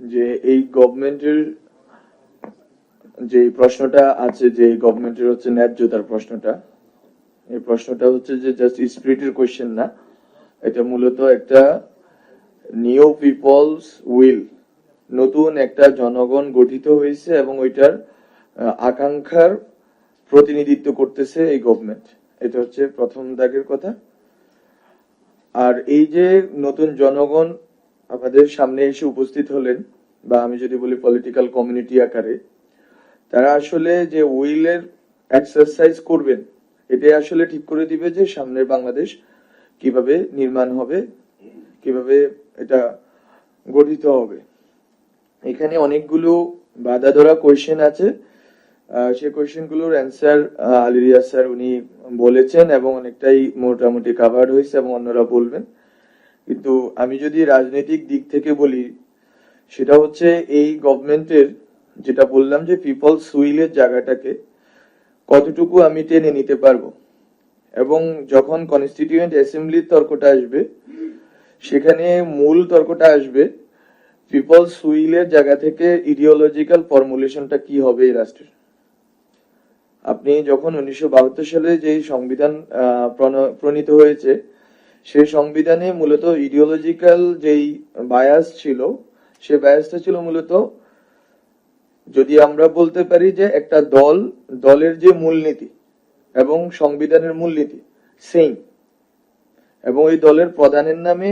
যে এই গভর্নমেন্টের যে প্রশ্নটা আছে, যে গভর্নমেন্টের হচ্ছে ন্যায্যতার প্রশ্নটা, এই প্রশ্নটা হচ্ছে যে জাস্ট স্পিরিটের কোয়েশ্চেন না, এটা মূলত একটা নিউ পিপলস উইল নতুন একটা জনগণ গঠিত হয়েছে এবং ওইটার আকাঙ্ক্ষার প্রতিনিধিত্ব করতেছে এই গভর্নমেন্ট এটা হচ্ছে প্রথম দাগের কথা। আর এই যে নতুন জনগণ আমাদের সামনে এসে উপস্থিত হলেন, বা আমি যদি বলি পলিটিক্যাল কমিউনিটি আকারে, তারা আসলে যে উইলের এক্সারসাইজ করবেন, এটাই আসলে ঠিক করে দিবে যে সামনের বাংলাদেশ কীভাবে নির্মাণ হবে, কীভাবে এটা গঠিত হবে। এখানে অনেকগুলো বাধা ধরা কোয়েশ্চেন আছে সেই কোয়েশ্চেনগুলোর অ্যান্সার আলিরিয়া স্যার উনি বলেছেন এবং অনেকটাই মোটামুটি কাভার্ড হয়েছে এবং অন্যরা বলবেন। কিন্তু আমি যদি রাজনৈতিক দিক থেকে বলি, সেটা হচ্ছে এই গভর্নমেন্টের যেটা বললাম যে পিপল সুইলের জায়গাটাকে কতটুকু আমি টেনে নিতে পারব। এবং যখন কনস্টিটিউয়েন্ট অ্যাসেম্বলির তর্কটা আসবে, সেখানে মূল তর্কটা আসবে পিপল সুইলের জায়গা থেকে ইডিওলজিক্যাল ফর্মুলেশনটা কি হবে এই রাষ্ট্রের। আপনি যখন উনিশশো বাহাত্তর সালে যে সংবিধান প্রণীত হয়েছে সেই সংবিধানে মূলত ইডিওলজিক্যাল যেই বায়াস ছিল, সে বায়াসটা ছিল মূলত যদি আমরা বলতে পারি যে একটা দল, দলের যে মূলনীতি এবং সংবিধানের মূলনীতি সেম এবং ওই দলের প্রধানের নামে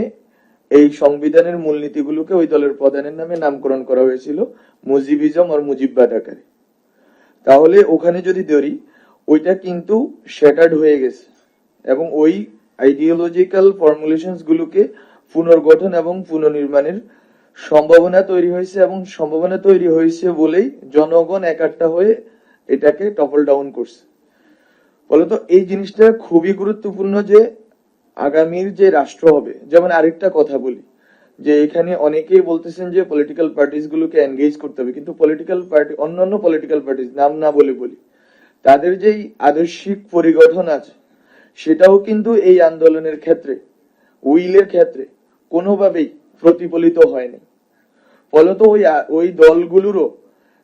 এই সংবিধানের মূলনীতিগুলোকে ওই দলের প্রধানের নামে নামকরণ করা হয়েছিল মুজিবিজম আর মুজিববাদ আকারে। তাহলে ওখানে যদি ধরি, ওইটা কিন্তু শ্যাটার্ড হয়ে গেছে এবং ওই আইডিওলজিক্যাল ফর্মুলেশনস গুলোকে পুনর্গঠন এবং পুনর্নির্মাণের সম্ভাবনা তৈরি হয়েছে এবং সম্ভাবনা তৈরি হয়েছে বলেই জনগণ একাট্টা হয়ে এটাকে টপল ডাউন করছে। ফলত এই জিনিসটা খুবই গুরুত্বপূর্ণ যে আগামীর যে রাষ্ট্র হবে, যেমন আরেকটা কথা বলি, যে এখানে অনেকেই বলতেছেন যে পলিটিক্যাল পার্টিস গুলোকে এনগেজ করতে হবে, কিন্তু পলিটিক্যাল পার্টি অন্যান্য পলিটিক্যাল পার্টিস নাম না বলে বলি, তাদের যেই আদর্শিক পরিগঠন আছে সেটাও কিন্তু এই আন্দোলনের ক্ষেত্রে, উইলের ক্ষেত্রে কোনোভাবেই প্রতিফলিত হয়নি। ফলত ওই ওই দলগুলোরও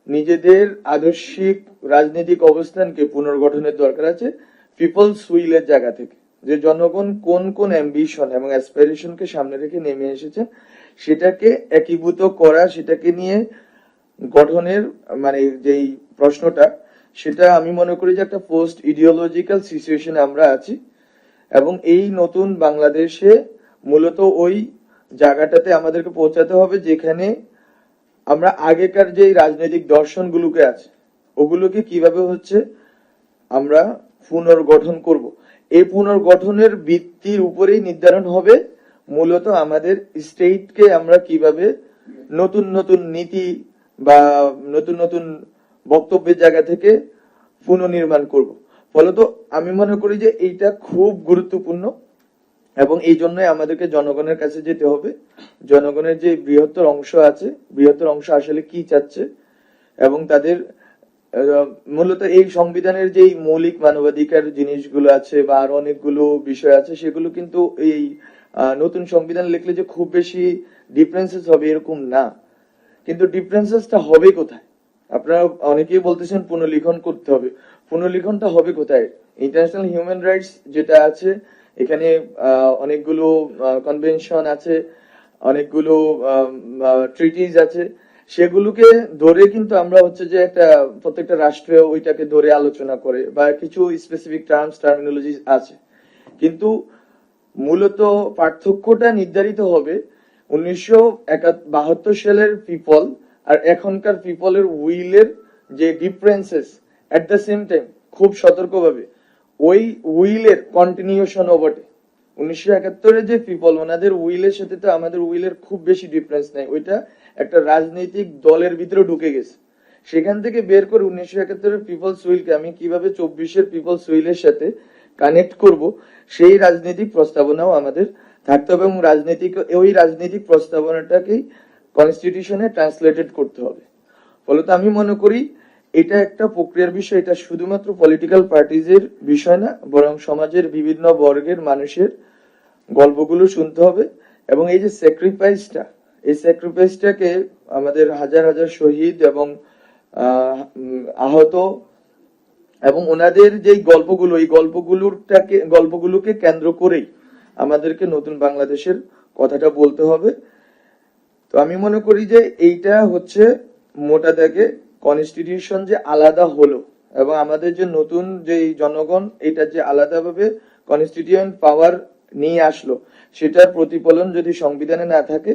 নিজেদের আদর্শিক রাজনৈতিক অবস্থানকে পুনর্গঠনের দরকার আছে পিপলস উইলের জায়গা থেকে। যে জনগণ কোন কোন অ্যাম্বিশন এবং অ্যাসপিরেশনকে সামনে রেখে নেমে এসেছে সেটাকে একীভূত করা, সেটাকে নিয়ে গঠনের মানে যেই প্রশ্নটা সেটা আমি মনে করি যে একটা পোস্ট ইডিওলজিক্যাল সিচুয়েশনে আমরা আছি। এবং এই নতুন বাংলাদেশে মূলত ওই জায়গাটাতে আমাদেরকে পৌঁছাতে হবে যেখানে আমরা আগেকার যে রাজনৈতিক দর্শনগুলোকে আছে, ওগুলোকে কীভাবে হচ্ছে আমরা পুনর্গঠন করব। এই পুনর্গঠনের ভিত্তির উপরেই নির্ধারণ হবে মূলত আমাদের স্টেটকে আমরা কীভাবে নতুন নতুন নীতি বা নতুন নতুন বক্তব্যের জায়গা থেকে পুনর্নির্মাণ করব। ফলত আমি মনে করি যে এইটা খুব গুরুত্বপূর্ণ এবং এই জন্যই আমাদেরকে জনগণের কাছে যেতে হবে। জনগণের যে বৃহত্তর অংশ আছে, বৃহত্তর অংশ আসলে কি চাচ্ছে এবং তাদের মূলত এই সংবিধানের যে মৌলিক মানবাধিকার জিনিসগুলো আছে বা আরও অনেকগুলো বিষয় আছে, সেগুলো কিন্তু এই নতুন সংবিধান লিখলে যে খুব বেশি ডিফারেন্সেস হবে এরকম না। কিন্তু ডিফারেন্সেসটা হবে কোথায়? আপনারা অনেকেই বলতেছেন পুনর্লিখন করতে হবে। পুনর্লিখনটা হবে কোথায়? ইন্টারন্যাশনাল হিউম্যান রাইটস যেটা আছে, এখানে অনেকগুলো কনভেনশন আছে, অনেকগুলো ট্রিটিজ আছে। সেগুলোকে ধরে কিন্তু আমরা হচ্ছে যে একটা, প্রত্যেকটা রাষ্ট্রে ওইটাকে ধরে আলোচনা করে বা কিছু স্পেসিফিক টার্মস টার্মিনোলজি আছে। কিন্তু মূলত পার্থক্যটা নির্ধারিত হবে উনিশশো বাহাত্তর সালের পিপল আর এখনকার পিপলের উইলের যে differences at the same time খুব সতর্কভাবে, ওই উইলের কন্টিনিউশনও বটে। উনিশশো একাত্তরে যে পিপল ওনাদের উইলের সাথে তো আমাদের উইলের খুব বেশি ডিফারেন্স নাই। ওইটা একটা রাজনৈতিক দলের ভিতরে ঢুকে গেছে। সেখান থেকে বের করে উনিশশো একাত্তরের পিপলস উইলকে আমি কীভাবে চব্বিশের পিপলস উইলের সাথে কানেক্ট করব, সেই রাজনৈতিক প্রস্তাবনাও আমাদের থাকতে হবে এবং রাজনৈতিক, ওই রাজনৈতিক প্রস্তাবনাটাকেই কনস্টিটিউশনে ট্রান্সলেটেড করতে হবে। ফলত আমি মনে করি এটা একটা প্রক্রিয়ার বিষয় এটা শুধুমাত্র পলিটিক্যাল পার্টিজের বিষয় না বরং সমাজের বিভিন্ন বর্গের মানুষের গল্পগুলো শুনতে হবে এবং এই যে স্যাক্রিফাইসটা এই স্যাক্রিফাইসটাকে আমাদের হাজার হাজার শহীদ এবং আহ, আহত এবং ওনাদের যে গল্পগুলো এই গল্পগুলোরটাকে গল্পগুলোকে কেন্দ্র করেই আমাদেরকে নতুন বাংলাদেশের কথাটা বলতে হবে। তো আমি মনে করি যে এইটা হচ্ছে মোটা দাগে কনস্টিটিউশন যে আলাদা হলো এবং আমাদের যে নতুন যে জনগণ এটা যে আলাদাভাবে কনস্টিটিউয়েন্ট পাওয়ার নিয়ে আসলো, সেটার প্রতিফলন যদি সংবিধানে না থাকে,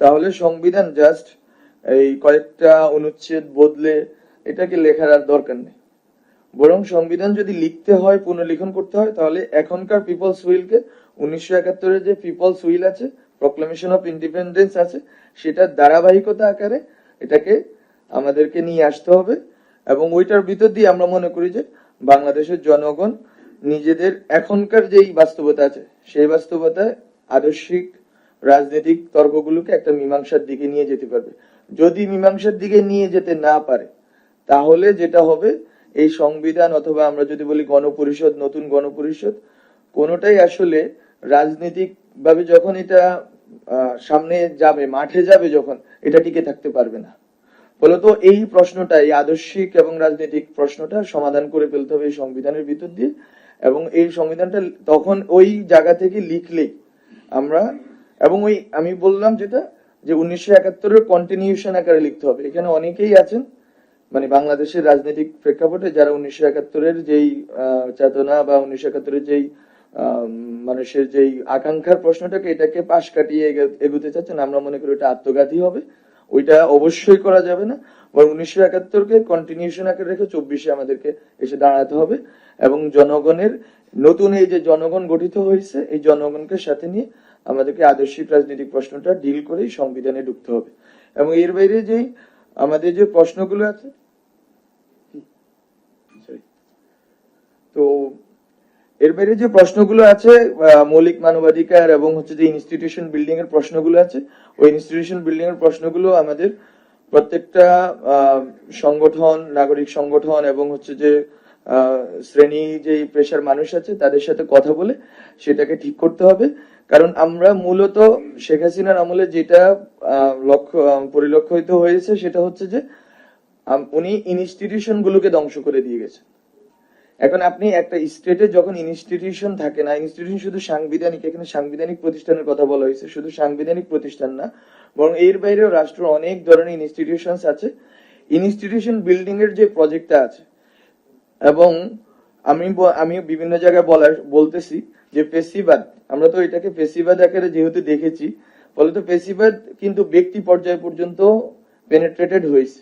তাহলে সংবিধান জাস্ট এই কয়েকটা অনুচ্ছেদ বদলে এটাকে লেখার আর দরকার নেই। বরং সংবিধান যদি লিখতে হয়, পুনর্লিখন করতে হয়, তাহলে এখনকার পিপলস উইলকে উনিশশো একাত্তরের যে পিপলস উইল আছে প্রক্লামেশন অফ ইন্ডিপেন্ডেন্স আছে সেটার ধারাবাহিকতা আকারে এটাকে আমাদেরকে নিয়ে আসতে হবে এবং ওইটার ভিতর দিয়ে আমরা মনে করি যে বাংলাদেশের জনগণ নিজেদের এখনকার যেই বাস্তবতা আছে, সেই বাস্তবতায় আদর্শিক রাজনৈতিক তর্কগুলোকে একটা মীমাংসার দিকে নিয়ে যেতে পারবে। যদি মীমাংসার দিকে নিয়ে যেতে না পারে, তাহলে যেটা হবে, এই সংবিধান অথবা আমরা যদি বলি গণপরিষদ, নতুন গণপরিষদ, কোনোটাই আসলে রাজনৈতিক ভাবে যখন এটা সামনে যাবে, মাঠে যাবে যখন, এটা টিকে থাকতে পারবে না। ফলত এই প্রশ্নটা, এই আদর্শিক এবং রাজনৈতিক প্রশ্নটা সমাধান করে ফেলতে হবে এই সংবিধানের ভিতর দিয়ে। এবং এই সংবিধানটা তখন ওই জায়গা থেকে লিখলেই আমরা, এবং ওই আমি বললাম যেটা, যে উনিশশো একাত্তরের কন্টিনিউশন আকারে লিখতে হবে। এখানে অনেকেই আছেন মানে বাংলাদেশের রাজনৈতিক প্রেক্ষাপটে যারা উনিশশো একাত্তরের যেই চেতনা বা উনিশশো একাত্তরের যেই মানুষের যেই আকাঙ্ক্ষার প্রশ্নটাকে এটাকে পাশ কাটিয়ে এগে- এগুতে চাচ্ছেন, আমরা মনে করি ওটা আত্মঘাতী হবে। ওইটা অবশ্যই করা যাবে না। বরং উনিশশো একাত্তরকে কন্টিনিউশন আকারে রেখে চব্বিশে আমাদেরকে এসে দাঁড়াতে হবে। এবং জনগণের নতুন এই যে জনগণ গঠিত হয়েছে, এই জনগণকে সাথে নিয়ে আমাদেরকে আদর্শিক রাজনৈতিক প্রশ্নটা ডিল করেই সংবিধানে ঢুকতে হবে। এবং এর বাইরে যেই আমাদের যে প্রশ্নগুলো আছে Sorry. তো এর বাইরে যে প্রশ্নগুলো আছে মৌলিক মানবাধিকার এবং হচ্ছে যে ইনস্টিটিউশন বিল্ডিং এর প্রশ্নগুলো আছে, ওই ইনস্টিটিউশন বিল্ডিং এর প্রশ্নগুলো আমাদের প্রত্যেকটা সংগঠন, নাগরিক সংগঠন এবং হচ্ছে যে শ্রেণি যে পেশার মানুষ আছে, তাদের সাথে কথা বলে সেটাকে ঠিক করতে হবে। কারণ আমরা মূলত শেখ হাসিনার আমলে যেটা লক্ষ্য পরিলক্ষিত হয়েছে সেটা হচ্ছে যে উনি ইনস্টিটিউশন গুলোকে ধ্বংস করে দিয়ে গেছে এখন আপনি একটা স্টেটে যখন ইনস্টিটিউশন থাকে না ইনস্টিটিউশন শুধু সাংবিধানিক, এখানে সাংবিধানিক প্রতিষ্ঠানের কথা বলা হয়েছে। শুধু সাংবিধানিক প্রতিষ্ঠান না, বরং এর বাইরেও রাষ্ট্র অনেক ধরনের ইনস্টিটিউশন আছে। ইনস্টিটিউশন বিল্ডিং এর যে প্রজেক্টটা আছে, এবং আমি আমি বিভিন্ন জায়গায় বলার, বলতেছি যে পেশিবাদ, আমরা তো এটাকে পেশিবাদ আকারে যেহেতু দেখেছি ফলত পেশিবাদ কিন্তু ব্যক্তি পর্যায় পর্যন্ত পেনেট্রেটেড হয়েছে।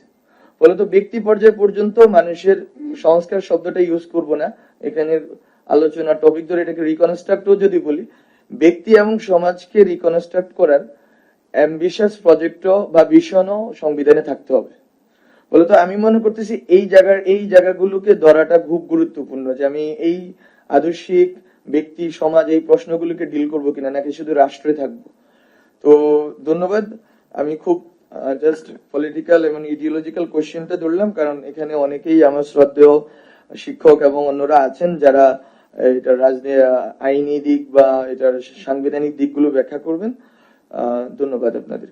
ফলত ব্যক্তি পর্যায় পর্যন্ত মানুষের সংস্কার শব্দটা ইউজ করব না। এখানে আলোচনা টপিক ধরে এটাকে রিকনস্ট্রাক্টও যদি বলি, ব্যক্তি এবং সমাজকে রিকনস্ট্রাক্ট করার অ্যাম্বিশাস বা ভিশনও সংবিধানে থাকতে হবে। বলতো আমি মনে করতেছি এই জায়গার, এই জায়গাগুলোকে ধরাটা খুব গুরুত্বপূর্ণ যে আমি এই আদর্শিক ব্যক্তি, সমাজ এই প্রশ্নগুলোকে ডিল করব কিনা, নাকি শুধু রাষ্ট্রে থাকব। তো ধন্যবাদ, আমি খুব জাস্ট পলিটিক্যাল এবং ইডিওলজিক্যাল কোশ্চেনটা ধরলাম, কারণ এখানে অনেকেই আমার শ্রদ্ধেয় শিক্ষক এবং অন্যরা আছেন যারা এটা রাজনীতি আইনি দিক বা এটার সাংবিধানিক দিকগুলো ব্যাখ্যা করবেন। ধন্যবাদ আপনাদের।